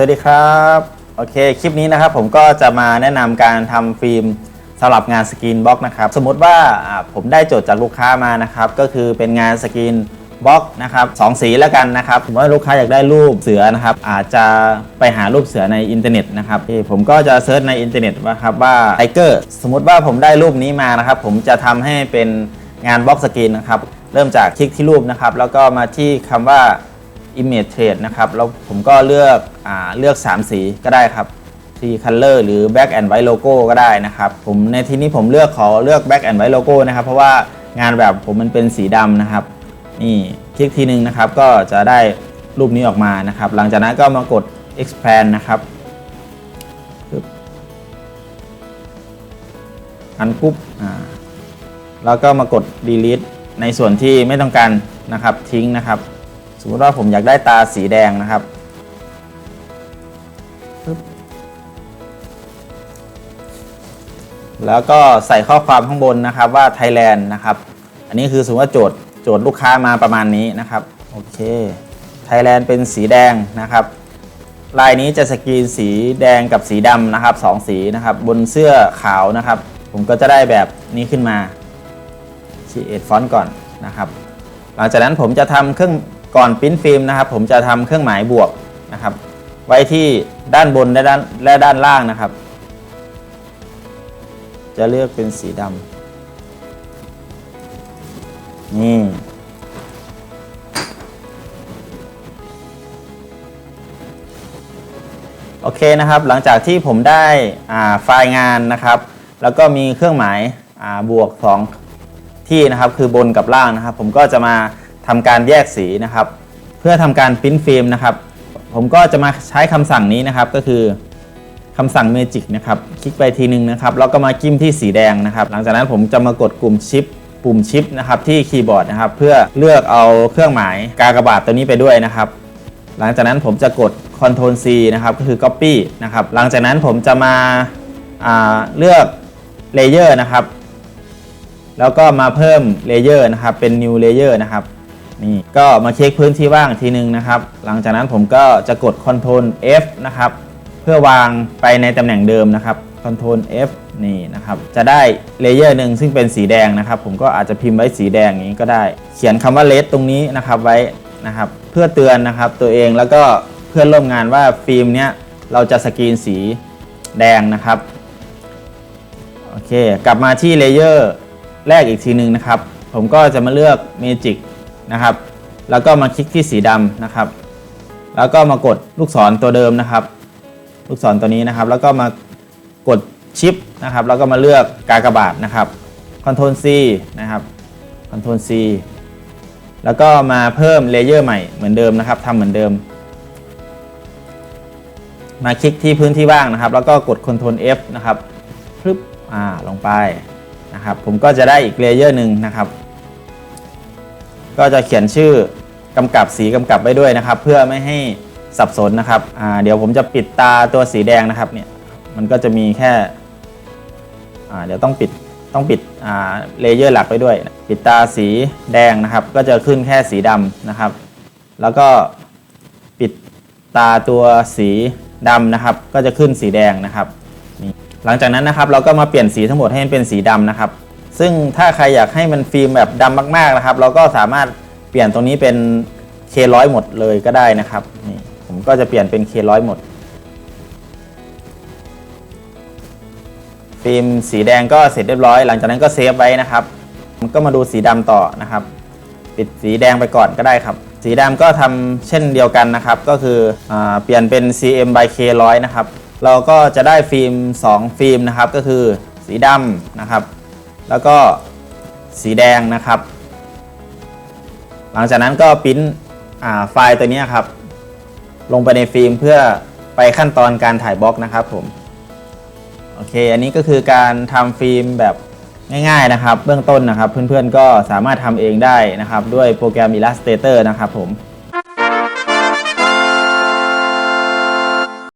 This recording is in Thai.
สวัสดีครับโอเคคลิปนี้นะครับผมก็จะมาแนะนำการทำฟิล์มสำหรับงานสกรีนบล็อกนะครับสมมุติว่าผมได้โจทย์จากลูกค้ามานะครับก็คือเป็นงานสกรีนบล็อกนะครับสองสีแล้วกันนะครับสมว่าลูกค้าอยากได้รูปเสือนะครับอาจจะไปหารูปเสือในอินเทอร์เน็ตนะครับผมก็จะเซิร์ชในอินเทอร์เน็ตว่าครับว่าไทเกอร์สมมติว่าผมได้รูปนี้มานะครับผมจะทำให้เป็นงานบล็อกสกรีนนะครับเริ่มจากคลิกที่รูปนะครับแล้วก็มาที่คำว่า Image Trade นะครับแล้วผมก็เลือกอ่าเลือก 3 สีก็ได้ครับที่ Color หรือ Black and White Logo ก็ได้นะครับผมในที่นี้ผมเลือกขอเลือก Black and White Logo นะครับ เพราะว่างานแบบผมมันเป็นสีดำนะครับ นี่คลิกทีนึงนะครับก็จะได้รูปนี้ออกมานะครับ หลังจากนั้นก็มากด expand นะครับอันปุ๊บอ่าแล้วก็มากด delete ในส่วนที่ไม่ต้องการนะครับทิ้งนะครับ สมมติว่าผมอยากได้ตาสีแดงนะครับ แล้วก็ใส่ข้อความข้างบนนะครับว่า Thailand นะครับ อันนี้คือสมมติว่าโจทย์โจทย์ลูกค้ามาประมาณนี้นะครับ โอเค Thailand เป็นสีแดงนะครับ ลายนี้จะสกรีนสีแดงกับสีดำนะครับสองสีนะครับ บนเสื้อขาวนะครับ ผมก็จะได้แบบนี้ขึ้นมาชีเอทฟอนต์ก่อนนะครับ หลังจากนั้นผมจะทำเครื่อง ก่อนปิ้นฟิล์มนะครับ ผมจะทำเครื่องหมายบวกนะครับ ไว้ที่ด้านบนและด้านและด้านล่างนะครับ จะเลือกเป็นสีดำนี่โอเคนะครับ หลังจากที่ผมได้ไฟล์งานนะครับ แล้วก็มีเครื่องหมายาบวกสองที่นะครับ คือบนกับล่างนะครับ ผมก็จะมา ทำการแยกสีนะครับ เพื่อทำการปริ้นฟิล์มนะครับ ผมก็จะมาใช้คำสั่งนี้นะครับก็คือคำสั่ง Magic นะครับ คลิกไปทีนึงนะครับแล้วก็มาจิ้มที่สีแดงนะครับ หลังจากนั้นผมจะมากดกลุ่มชิปปุ่มชิปนะครับที่คีย์บอร์ดนะครับ เพื่อเลือกเอาเครื่องหมายกากบาทตัวนี้ไปด้วยนะครับ หลังจากนั้นผมจะกด Ctrl C นะครับก็คือ Copy นะครับ หลังจากนั้นผมจะมาาเลือก Layer นะครับ แล้วก็มาเพิ่ม Layer นะครับเป็น New Layer นะครับ นี่ก็มาเช็คพื้นที่ว่างทีนึงนะครับ หลังจากนั้นผมก็จะกด Ctrl F นะครับ เพื่อวางไปในตำแหน่งเดิมนะครับ Ctrl F นี่นะครับ จะได้เลเยอร์หนึ่งซึ่งเป็นสีแดงนะครับ ผมก็อาจจะพิมพ์ไว้สีแดงอย่างนี้ก็ได้ เขียนคำว่า red ตรงนี้นะครับไว้นะครับ เพื่อเตือนนะครับตัวเองแล้วก็เพื่อนร่วมงานว่าฟิล์มเนี้ยเราจะสกรีนสีแดงนะครับโอเค กลับมาที่เลเยอร์แรกอีกทีหนึ่งนะครับ ผมก็จะมาเลือก Magic นะครับ แล้วก็มาคลิกที่สีดำนะครับ แล้วก็มากดลูกศรตัวเดิมนะครับ ลูกศรตัวนี้นะครับ แล้วก็มากดชิปนะครับ แล้วก็มาเลือกกากบาทนะครับ Ctrl C นะครับ Ctrl C แล้วก็มาเพิ่มเลเยอร์ใหม่เหมือนเดิมนะครับทำเหมือนเดิม มาคลิกที่พื้นที่ว่างนะครับ แล้วก็กด Ctrl F นะครับพรึบอ่าลงไปนะครับ ผมก็จะได้อีกเลเยอร์หนึ่งนะครับ ก็จะเขียนชื่อกำกับสีกำกับไว้ด้วยนะครับ เพื่อไม่ให้สับสนนะครับเดี๋ยวผมจะปิดตาตัวสีแดงนะครับเนี่ยมันก็จะมีแค่เดี๋ยวต้องปิดต้องปิดเลเยอร์หลักไว้ด้วย ปิดตาสีแดงนะครับ ก็จะขึ้นแค่สีดำนะครับ แล้วก็ปิดตาตัวสีดำนะครับ ก็จะขึ้นสีแดงนะครับ หลังจากนั้นนะครับเราก็มาเปลี่ยนสีทั้งหมดให้เป็นสีดำนะครับ ซึ่งถ้าใครอยากให้มันฟิล์มแบบดำมากๆนะครับ เราก็สามารถเปลี่ยนตรงนี้เป็น K100 หมดเลยก็ได้นะครับนี่ผมก็จะเปลี่ยนเป็น K100 หมด ฟิล์มสีแดงก็เสร็จเรียบร้อย หลังจากนั้นก็เซฟไว้นะครับมันก็มาดูสีดำต่อนะครับ ปิดสีแดงไปก่อนก็ได้ครับ สีดำก็ทำเช่นเดียวกันนะครับ ก็คืออเปลี่ยนเป็น CM by K100 นะครับ เราก็จะได้ฟิล์ม 2 ฟิล์มนะครับ ก็คือสีดำนะครับ แล้วก็สีแดงนะครับ หลังจากนั้นก็ปริ้นอ่าไฟล์ตัวนี้ครับ ลงไปในฟิล์มเพื่อไปขั้นตอนการถ่ายบล็อกนะครับผมโอเค อันนี้ก็คือการทำฟิล์มแบบง่ายๆนะครับ เบื้องต้นนะครับ เพื่อนๆก็สามารถทำเองได้นะครับ ด้วยโปรแกรม Illustrator นะครับผม